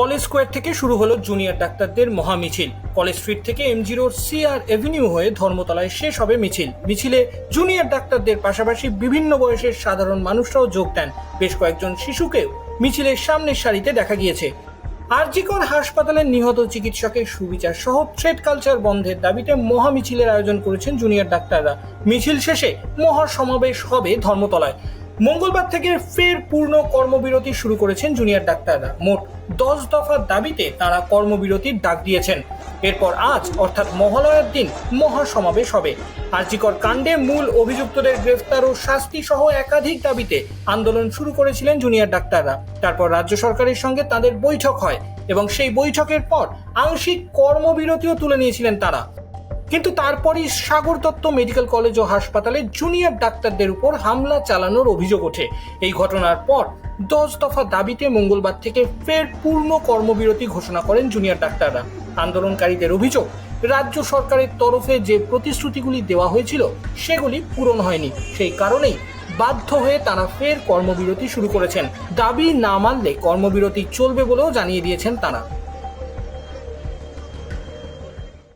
College square থেকে শুরু হলো জুনিয়র ডাক্তারদের মহামিছিল। কলেজ স্ট্রিট থেকে এমজি রোড সিআর এভিনিউ হয়ে ধর্মতলায় শেষ হবে মিছিল। মিছিলে জুনিয়র ডাক্তারদের পাশাপাশি বিভিন্ন বয়সের সাধারণ মানুষরাও যোগ দেন। বেশ কয়েকজন শিশুকেও মিছিলের সামনের সারিতে দেখা গিয়েছে। আরজিকর হাসপাতালের নিহত চিকিৎসকের সুবিচার সহ থ্রেড কালচার বন্ধের দাবিতে মহা মিছিলের আয়োজন করেছেন জুনিয়র ডাক্তাররা। মিছিল শেষে মহা সমাবেশ হবে ধর্মতলায়। মঙ্গলবার থেকে ফের পূর্ণ কর্মবিরতি শুরু করেছেন জুনিয়র ডাক্তাররা। মোট দশ দফার দাবিতে তারা কর্মবিরতির ডাক দিয়েছেন। এরপর আজ, অর্থাৎ মহালয়ার দিন মহা সমাবেশ হবে। আর্জিকর কাণ্ডে মূল অভিযুক্তদের গ্রেফতার ও শাস্তি সহ একাধিক দাবিতে আন্দোলন শুরু করেছিলেন জুনিয়র ডাক্তাররা। তারপর রাজ্য সরকারের সঙ্গে তাদের বৈঠক হয় এবং সেই বৈঠকের পর আংশিক কর্মবিরতিও তুলে নিয়েছিলেন তারা। কিন্তু তারপরই সাগর দত্ত মেডিকেল কলেজ ও হাসপাতালে জুনিয়র ডাক্তারদের উপর হামলা চালানোর অভিযোগ ওঠে। এই ঘটনার পর দশ দফা দাবিতে মঙ্গলবার থেকে ফের পূর্ণ কর্মবিরতি ঘোষণা করেন জুনিয়র ডাক্তাররা। আন্দোলনকারীদের অভিযোগ, রাজ্য সরকারের তরফে যে প্রতিশ্রুতিগুলি দেওয়া হয়েছিল সেগুলি পূরণ হয়নি। সেই কারণেই বাধ্য হয়ে তারা ফের কর্মবিরতি শুরু করেছেন। দাবি না মানলে কর্মবিরতি চলবে বলেও জানিয়ে দিয়েছেন তারা।